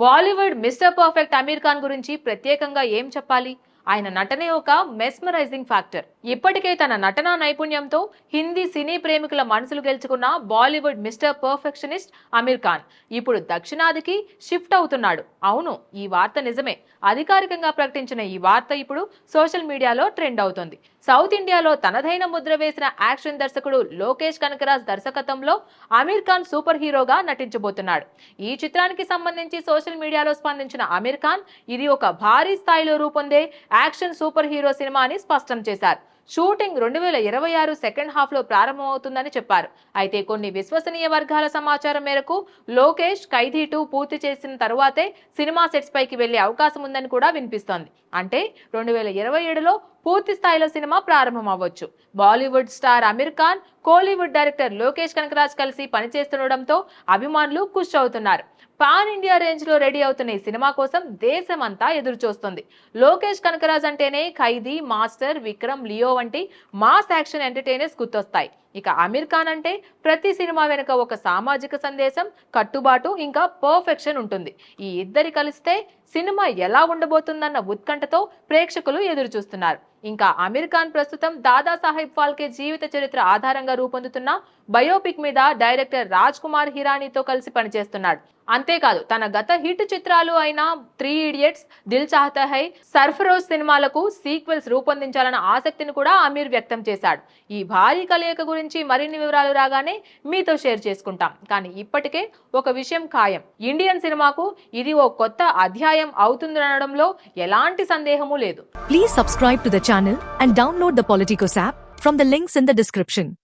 Bollywood mister perfect Aamir Khan గురించి ప్రత్యేకంగా ఏం చెప్పాలి? ఆయన నటనే ఒక మెస్మరైజింగ్ ఫ్యాక్టర్. ఇప్పటికే తన నటనా నైపుణ్యంతో హిందీ సినీ ప్రేమికుల మనసులు గెలుచుకున్న Bollywood mister perfectionist Aamir Khan ఇప్పుడు దక్షిణాదికి షిఫ్ట్ అవుతున్నాడు. అవును ఈ వార్త నిజమే. అధికారికంగా ప్రకటించిన ఈ వార్త ఇప్పుడు సోషల్ మీడియాలో ట్రెండ్ అవుతుంది. సౌత్ ఇండియాలో తనదైన ముద్ర వేసిన యాక్షన్ దర్శకుడు లోకేష్ కనకరాజ్ దర్శకత్వంలో అమీర్ ఖాన్ సూపర్ హీరోగా నటించబోతున్నాడు. ఈ చిత్రానికి సంబంధించి సోషల్ మీడియాలో స్పందించిన అమీర్ ఖాన్ ఇది ఒక భారీ స్థాయిలో రూపొందే యాక్షన్ సూపర్ హీరో సినిమా అని స్పష్టం చేశారు. షూటింగ్ రెండు వేల ఇరవై ఆరు సెకండ్ హాఫ్లో ప్రారంభమవుతుందని చెప్పారు. అయితే కొన్ని విశ్వసనీయ వర్గాల సమాచారం మేరకు లోకేష్ ఖైదీ టూ పూర్తి చేసిన తరువాతే సినిమా సెట్స్ పైకి వెళ్ళే అవకాశం ఉందని కూడా వినిపిస్తోంది. అంటే రెండు వేల ఇరవై ఏడులో పూర్తి స్థాయిలో సినిమా ప్రారంభం అవ్వచ్చు బాలీవుడ్ స్టార్ అమీర్ ఖాన్ కోలీవుడ్ డైరెక్టర్ లోకేష్ కనకరాజ్ కలిసి పనిచేస్తుండడంతో అభిమానులు ఖుష్ అవుతున్నారు. పాన్ ఇండియా రేంజ్లో రెడీ అవుతున్న ఈ సినిమా కోసం దేశమంతా ఎదురు చూస్తుంది లోకేష్ కనకరాజ్ అంటేనే ఖైదీ మాస్టర్ విక్రమ్ లియో వంటి మాస్ యాక్షన్ ఎంటర్టైనర్స్ గుర్తొస్తాయి. ఇక అమీర్ ఖాన్ అంటే ప్రతి సినిమా వెనుక ఒక సామాజిక సందేశం కట్టుబాటు ఇంకా పర్ఫెక్షన్ ఉంటుంది. ఈ ఇద్దరి కలిస్తే సినిమా ఎలా ఉండబోతుందన్న ఉత్కంఠతో ప్రేక్షకులు ఎదురు చూస్తున్నారు ఇంకా అమీర్ ఖాన్ ప్రస్తుతం దాదా సాహెబ్ ఫాల్కే జీవిత చరిత్ర ఆధారంగా రూపొందుతున్న బయోపిక్ మీద డైరెక్టర్ రాజ్ కుమార్ హిరానీతో కలిసి పనిచేస్తున్నాడు. అంతేకాదు తన గత హిట్ చిత్రాలు అయిన త్రీ ఇడియట్స్ దిల్ చాహతా హై సర్ఫరోజ్ సినిమాలకు సీక్వెల్స్ రూపొందించాలన్న ఆసక్తిని కూడా అమీర్ వ్యక్తం చేశాడు. ఈ భారీ కలయిక గురించి మరిన్ని వివరాలు రాగానే మీతో షేర్ చేసుకుంటాం. కానీ ఇప్పటికే ఒక విషయం ఖాయం. ఇండియన్ సినిమాకు ఇది ఓ కొత్త అధ్యాయం అవుతుందనడంలో ఎలాంటి సందేహము లేదు. Please subscribe to the channel and download the Politicos app from the links in the description.